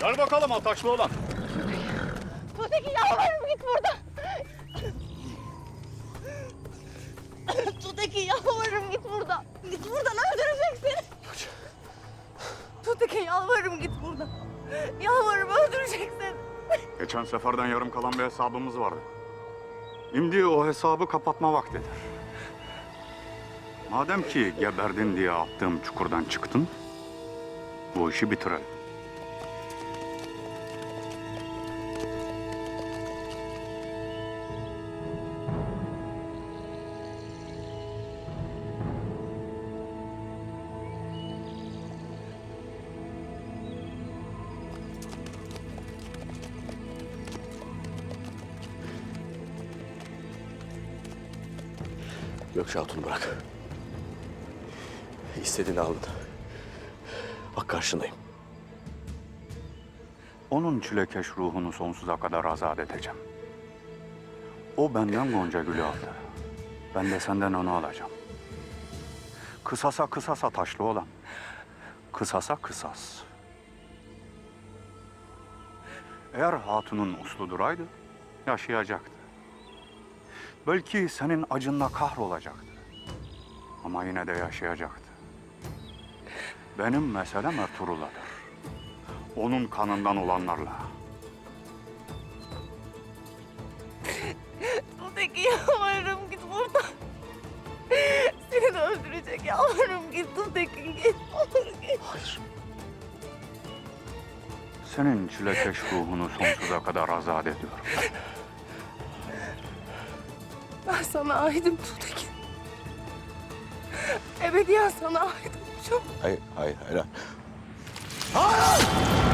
Gel bakalım ataşlı olan. Tuğtekin yalvarırım git buradan. Tuğtekin yalvarırım git buradan. Git buradan öldürecek seni. Tuğtekin yalvarırım git buradan. Yalvarırım öldürecek seni. Geçen seferden yarım kalan bir hesabımız vardı. Şimdi o hesabı kapatma vaktidir. Madem ki geberdin diye attığım çukurdan çıktın, bu işi bitirelim. Gökçe Hatun bırak. İstediğini aldın. Bak karşındayım. Onun çilekeş ruhunu sonsuza kadar azat edeceğim. O benden Gonca Gül'ü aldı. Ben de senden onu alacağım. Kısasa kısasa taşlı olan. Kısasa kısas. Eğer hatunun uslu duraydı, yaşayacaktı. Belki senin acınla kahrolacaktı. Ama yine de yaşayacaktı. Benim meselem Ertuğrul'adır onun kanından olanlarla. Tuğtekin yalvarırım git buradan. Seni de öldürecek yalvarırım git. Olur git. Hayır. Senin çilekeş ruhunu sonsuza kadar azat ediyorum. Ben sana aidim Tuğtekin. Ebediyen sana aidim. Çok Hayır, hayır, hayır. Hayır!